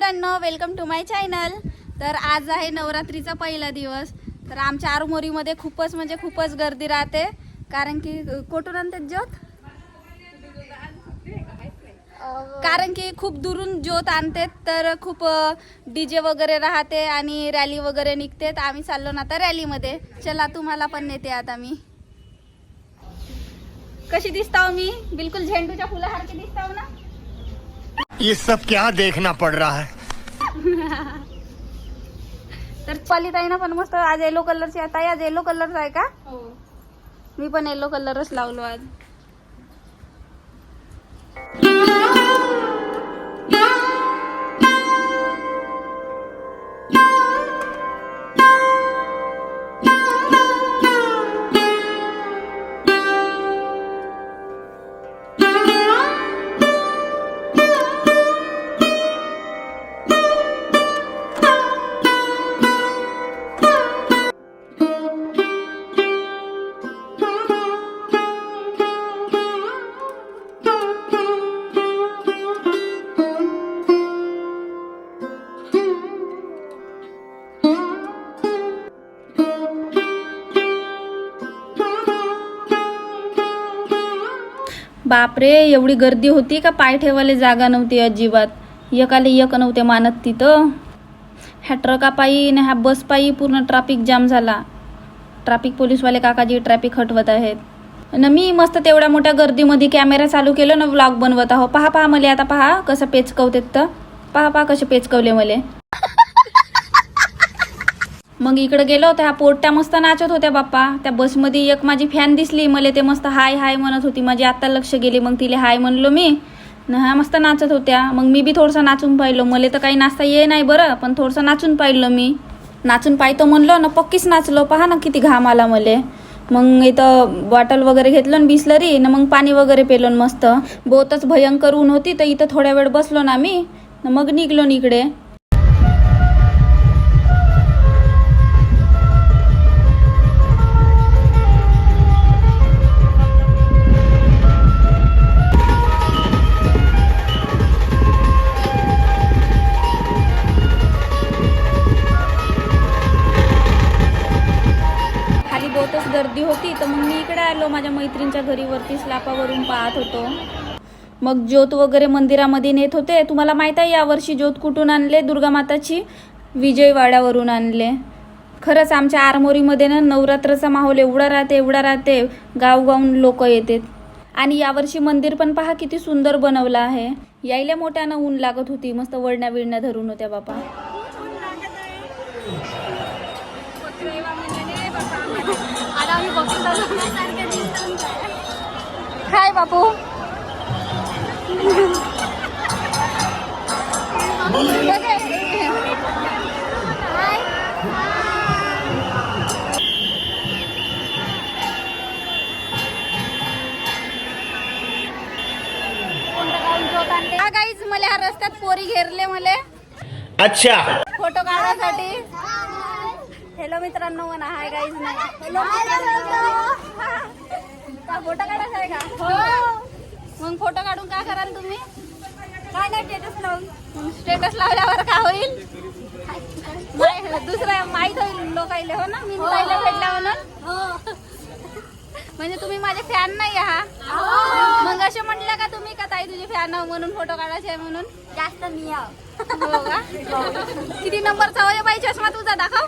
Welcome to my channel तर आज आहे नवरात्रीचा पहिला दिवस. तर आमच्या आरमोरीमध्ये खूपच म्हणजे खूपच गर्दी राहते. कारण की कुठून आणते ज्योत? कारण की खूप दुरून ज्योत आणते तर खूप डीजे वगैरे राहते आणि रॅली वगैरे निघते तर आम्ही चाललो ना आता रॅलीमध्ये चला तुम्हाला पण नेते आता मी. कशी दिसताव हो मी? बिलकुल झेंडूच्या फुलासारखी दिसताव हो ना? ये सब क्या देखना पड़ रहा है? तर पाली ताई ना पण मस्त आज येलो कलरची आहे ताई आज येलो कलरचा आहे का? मी पण येलो कलरच लावलो आज. बापरे एवढी गर्दी होती का पाय ठेवायला जागा नव्हती अजिबात. एकाला एक नव्हते मानत तिथं. ह्या ट्रकापायी ना आणि ह्या बसपायी पूर्ण ट्रॅफिक जाम झाला. ट्रॅफिक पोलीसवाले काकाजी ट्रॅफिक हटवत आहेत. न मी मस्त तेवढ्या मोठ्या गर्दीमध्ये कॅमेरा चालू केलं ना व्लॉग बनवत आहो. पहा पहा मले आता पहा कसं पेचकवतेत तर. पहा पहा कसे पेचकवले मले. मग इकडे गेलो त्या पोट्या मस्त नाचत होत्या बाप्पा. त्या बसमध्ये एक माझी फॅन दिसली मला ते मस्त हाय हाय म्हणत होती. माझी आत्ता लक्ष गेली मग तिला हाय म्हणलो मी. न ह्या मस्त नाचत होत्या. मग मी बी थोडंसं नाचून पाहिलो. मला तर काही नाचता ये नाही बरं पण थोडंसं नाचून पाहिलं मी. नाचून पाहतो म्हणलो ना पक्कीच नाचलो. पहा ना किती घाम आला मले. मग इथं बॉटल वगैरे घेतलं ना बिसलरी न मग पाणी वगैरे पेलो न मस्त. बहुतच भयंकर ऊन होती तर इथं थोड्या वेळ बसलो ना मी. न मग निघलो न इकडे. माझ्या मैत्रिणीच्या घरी वरती स्लापावरून पाहत होतो. मग ज्योत वगैरे मंदिरामध्ये नेत होते. तुम्हाला माहीत आहे यावर्षी ज्योत कुठून आणले? दुर्गामाताची विजयवाड्यावरून आणले. खरंच आमच्या आरमोरीमध्ये ना नवरात्राचा माहोल एवढा राहते एवढा राहते गावगावून लोक येतात. आणि यावर्षी मंदिर पण पहा किती सुंदर बनवलं आहे. यायला मोठ्यानं ऊन लागत होती. मस्त वळण्या विळण्या धरून होत्या बापा. काय बापू. हा गाईज मला ह्या रस्त्यात पोरी घेरले मले. अच्छा. फोटो काढण्यासाठी. हॅलो मित्रांनो म्हणा हाय गाईज हॅलो का? फोटो काढायचा आहे का? हो. मग फोटो काढून काय कराल तुम्ही? काय नाही स्टेटस लावून. स्टेटस लावल्यावर काय होईल? दुसरं माहीत होईल लोकायले हो ना? मी ताईला भेटला म्हणून म्हणजे तुम्ही माझे फॅन नाही आहात? मग असे म्हणले का तुम्ही का ताई तुझी फॅन म्हणून फोटो काढायचे आहे म्हणून? जास्त मी आहो. हो का? किती नंबरचा वय बाई चष्मा तुझा? दाखव.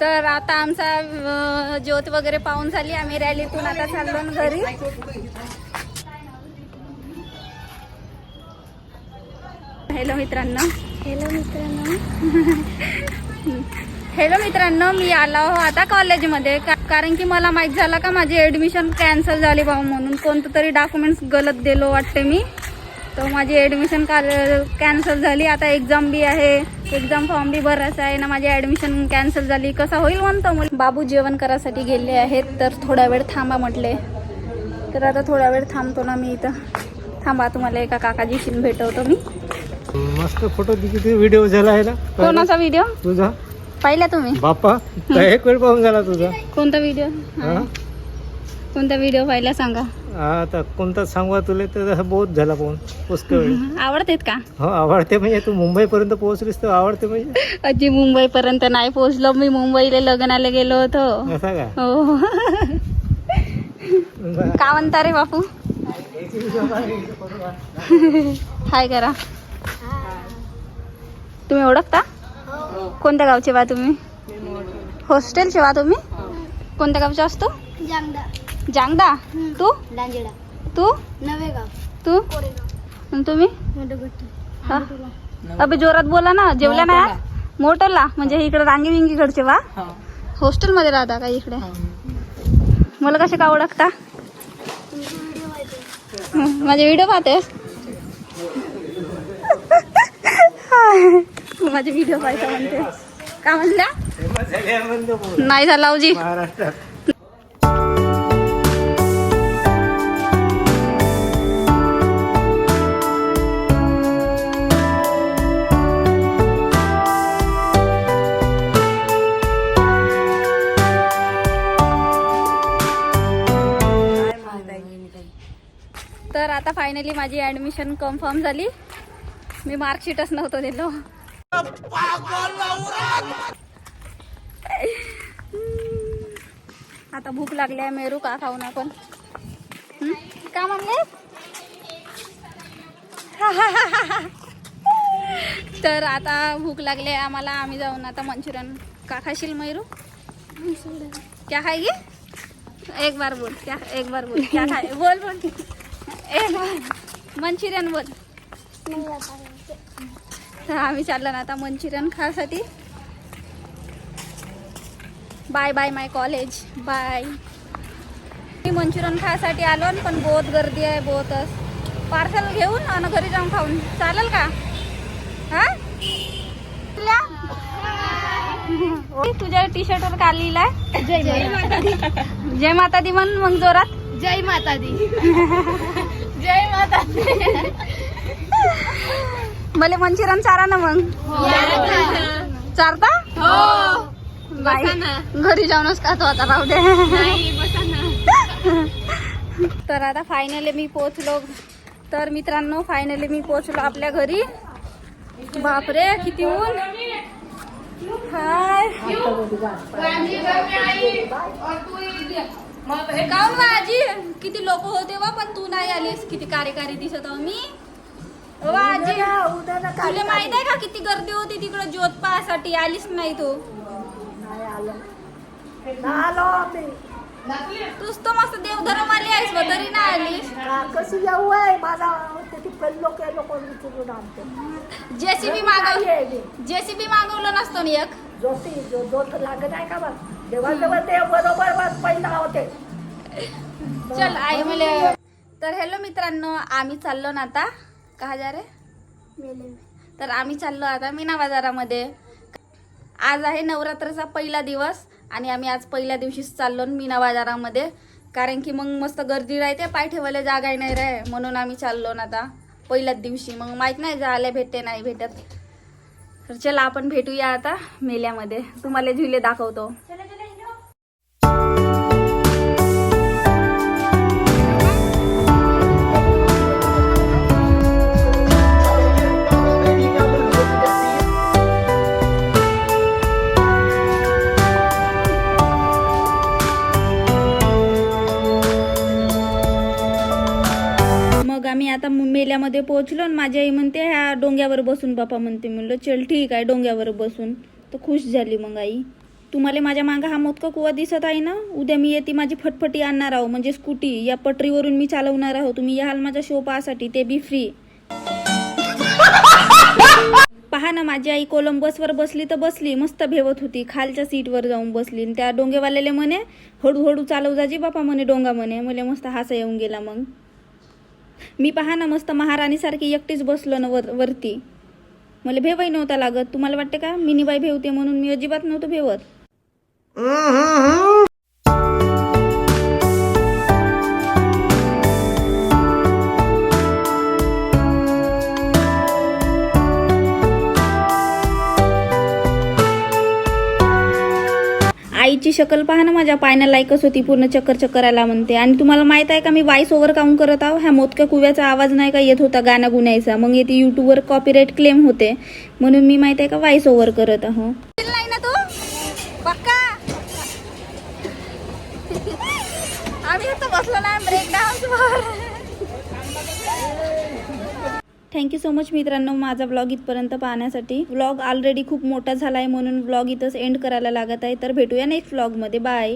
तर आता आमचा ज्योत वगैरे पाहून झाली. आम्ही रॅलीतून आता चाललो घरी. हॅलो मित्रांनो. हॅलो मित्रांनो. हॅलो मित्रांनो मी आलो हो आता कॉलेजमध्ये का- कारण की मला माहीत झालं का माझी ॲडमिशन कॅन्सल झाली भाऊ म्हणून. कोणतं तरी डॉक्युमेंट्स गलत दिलो वाटते मी. तर माझी ॲडमिशन काल कॅन्सल झाली. आता एक्झाम बी आहे. एक्झाम फॉर्म बी भरायचा आहे. ना माझी ॲडमिशन कॅन्सल झाली. कसं होईल म्हणतो मग बाबू जेवण करायसाठी गेले आहेत. तर थोडा वेळ थांबा म्हटले. तर आता थोडा वेळ थांबतो ना मी इथं. थांबा तुम्हाला एका काकाजीशी भेटवतो मी. मस्त फोटो व्हिडिओ झाला आहे ना? कोणाचा व्हिडिओ तुझा. पाहिला तुम्ही? बाप्पा एक वेळ पाहून झाला तुझा. कोणता व्हिडिओ हा? कोणता व्हिडिओ पाहिला सांगा. आता कोणता सांगवा तुला तर बहुत झाला पाहून पुष्कळ वेळ. आवडतेत का? हो आवडते म्हणजे तू मुंबईपर्यंत पोहोचलीस तर आवडते म्हणजे. अजी मुंबईपर्यंत नाही पोहोचलो. मी मुंबईला लग्नाला गेलो होतो. असा का? हो. का म्हणता रे बापू? हाय करा. तुम्ही ओळखता? कोणत्या गावचे वा तुम्ही? हॉस्टेलचे वा तुम्ही? कोणत्या गावचे असतो? जांगदा तू? लांजेडा. तू? नवेगाव. तू? कोरेगाव. आणि तुम्ही? हा? अबे जोरात बोला ना. जेवल्या ना? मोटरला म्हणजे इकडे रांगी विंगीकडचे वा हॉस्टेलमध्ये राहता का इकडे? मला कसे का ओळखता? हं, माझे व्हिडिओ पाहतेस? माझे व्हिडिओ पाहता म्हणते. का पोर. नाही झाला उजी महाराष्ट्रात. तर आता फायनली माझी ऍडमिशन कन्फर्म झाली. मी मार्कशीटच नव्हतं दिलो. आता भूक लागली आहे मेरू का खाऊ ना आपण? का म्हणले तर आता भूक लागली आहे आम्हाला आम्ही जाऊन आता मंचुरियन. का खाशील मेरू? क्या खाएगी एक बार बोल क्या एक बार बोल क्या खाए बोल बोल. मंचुरियन बोल. तर आम्ही चाललो ना आता Manchurian खासाठी bye bye my college bye me Manchurian खायसाठी आलो पण बहुत गर्दी आहे बहुतच पार्सल घेऊन आणि घरी जाऊन खाऊन. चालेल का? हा? तुझ्या टी शर्टवर का लिहिलाय जय माता दी. जय माता दी म्हण मग जोरात. जय माता दी. मला मंचुरियन चारा ना मग. चारता? नाही घरी जाऊनच खातो आता राहू दे. तर आता फायनली मी पोचलो तर मित्रांनो फायनली मी पोचलो आपल्या घरी. बापरे किती ऊन. हाय. काऊन बा आजी किती लोक होते वा पण तू नाही आलीस. किती कार्यकारी दिसत आहो मी. ओ आजी तुला माहीत आहे का किती गर्दी होती तिकडे ज्योत पाहासाठी आलीच नाही तू तूच तर मस्त देवधर्म आली आहेस बा, तरी नाही आलीस. कशी येऊ आहे? माझा लोक जेसीबी मागव जेसीबी मागवलं नसतो ना एक? जोती जो जोत लागत आहे का बघ देवाजवळ ते बरोबर बस होते. चल आई मला तर हॅलो मित्रांनो आम्ही चाललो ना आता. का जा रे तर आम्ही चाललो आता मीना बाजारामध्ये. आज आहे नवरात्राचा पहिला दिवस आणि आम्ही आज पहिल्या दिवशीच चाललो ना मीना बाजारामध्ये. कारण की मग मस्त गर्दी राहते पाय ठेवायला जागा नाही रे. म्हणून आम्ही चाललो ना आता पहिल्याच दिवशी. मग माहीत नाही जायला भेटते नाही भेटत. तर चला आपण भेटूया आता मेल्यामध्ये. तुम्हाला झुले दाखवतो. डोंग्यामध्ये पोहोचलो आणि माझी आई म्हणते ह्या डोंग्यावर बसून बापा म्हणते. म्हणलं चल ठीक आहे डोंग्यावर बसून. तर खुश झाली मग आई. तुम्हाला माझ्या मागं हा मोदका कुवा दिसत आहे ना? उद्या मी येते माझी फटफटी आणणार आहो म्हणजे स्कूटी. या पटरीवरून मी चालवणार आहो. तुम्ही याल माझ्या शो पाहासाठी ते बी फ्री पहा ना माझी आई कोलंबसवर बसली तर बसली मस्त भेवत होती. खालच्या सीटवर जाऊन बसली. आणि त्या डोंगेवाल्याले म्हणे हळूहळू चालव जाजी बापा म्हणे डोंगा म्हणे. मला मस्त हासा येऊन गेला मग. मी पहा ना मस्त महाराणीसारखी एकटीच बसलो ना वर वरती. मला भेवही नव्हता लागत. तुम्हाला वाटते का? मिनीबाई भेवते म्हणून मी अजिबात नव्हतं भेवत. शकल. पहा ना माझ्या पायना लायकच होती पूर्ण चक्कर चक्कर आला म्हणते. आणि तुम्हाला माहीत आहे का मी वॉइस ओव्हर काउंट करत आहो? ह्या मोदक्या कुव्याचा आवाज नाही का येत होता गाणं गुण्याचा मग येते युट्यूबवर कॉपीराईट क्लेम होते. म्हणून मी माहीत आहे का वॉइस ओव्हर करत आहो. ना तू? पक्का? आम्ही बसलो ना ब्रेक थँक्यू सो मच मित्रांनो. माझा ब्लॉग इथपर्यंत पाहण्यासाठी. ब्लॉग ऑलरेडी खूप मोठा झाला आहे म्हणून ब्लॉग इथंच एंड करायला लागत आहे. तर भेटूया नेक्स्ट ब्लॉगमध्ये बाय